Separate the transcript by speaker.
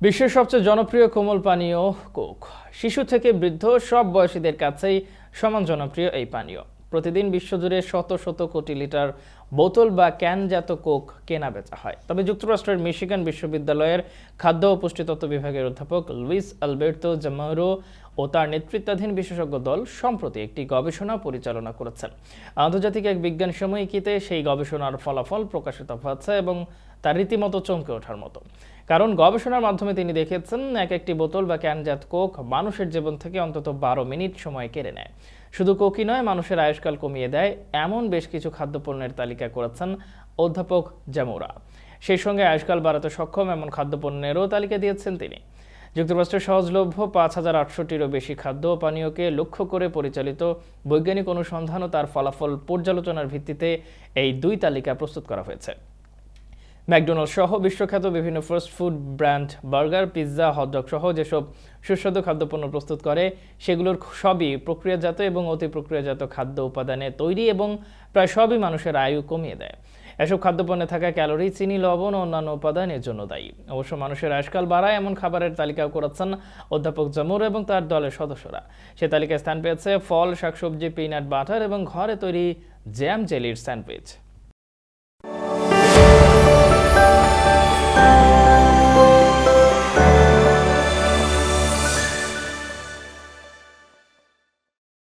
Speaker 1: বিশ্বের সবচেয়ে জনপ্রিয় কোমল পানীয় কোক। শিশু থেকে বৃদ্ধ সব বয়সীদের কাছেই সমান জনপ্রিয় এই পানীয়। প্রতিদিন বিশ্বজুড়ে শত শত কোটি লিটার বোতল বা ক্যানজাত কোক কেনা বেচা হয়। তবে যুক্তরাষ্ট্রের মিশিগান বিশ্ববিদ্যালয়ের খাদ্য ও পুষ্টিতত্ত্ব বিভাগের অধ্যাপক লুইস আলবের্তো জামারো ও তার নেতৃত্বাধীন বিশেষজ্ঞ দল সম্প্রতি একটি গবেষণা পরিচালনা করেছেন। আন্তর্জাতিক এক বিজ্ঞান সাময়িকীতে সেই গবেষণার ফলাফল প্রকাশিত হয়েছে এবং তার রীতিমতো চমকে ওঠার মতো। কারণ গবেষণার মাধ্যমে তিনি দেখেছেন, এক একটি বোতল বা ক্যানজাত কোক মানুষের জীবন থেকে অন্তত বারো মিনিট সময় কেড়ে নেয়। শুধু কোকই নয়, মানুষের আয়ুষ্কাল কমিয়ে দেয়। এমন বেশ কিছু খাদ্যপণ্যের তালিকা করেছেন অধ্যাপক জামুরা। সেই সঙ্গে আয়ুষ্কাল বাড়াতে সক্ষম এমন খাদ্যপণ্যেরও তালিকা দিয়েছেন তিনি। যুক্তরাষ্ট্রের সহজলভ্য পাঁচ হাজার আটশোটিরও বেশি খাদ্য ও পানীয়কে লক্ষ্য করে পরিচালিত বৈজ্ঞানিক অনুসন্ধান ও তার ফলাফল পর্যালোচনার ভিত্তিতে এই দুই তালিকা প্রস্তুত করা হয়েছে। ম্যাকডোনাল্ড সহ বিশ্বখ্যাত বিভিন্ন fast food brand, burger, pizza, hotdog সহ যেসব সুস্বাদু খাদ্যপণ্য প্রস্তুত করে, সেগুলোর সবই প্রক্রিয়াজাত এবং অতি প্রক্রিয়াজাত খাদ্য উপাদানে তৈরি এবং প্রায় সবই মানুষের আয়ু কমিয়ে দেয়। এসব খাদ্যপণ্যে থাকা ক্যালোরি, চিনি, লবণ ও অন্যান্য উপাদান এর জন্য দায়ী। অবশ্য মানুষের আয়ুষ্কাল বাড়ায় এমন খাবারের তালিকাও করেছেন অধ্যাপক জামুর এবং তার দলের সদস্যরা। সে তালিকায় স্থান পেয়েছে ফল, শাকসবজি, পিনাট, বাটার এবং ঘরে তৈরি জ্যাম জেলির স্যান্ডউইচ।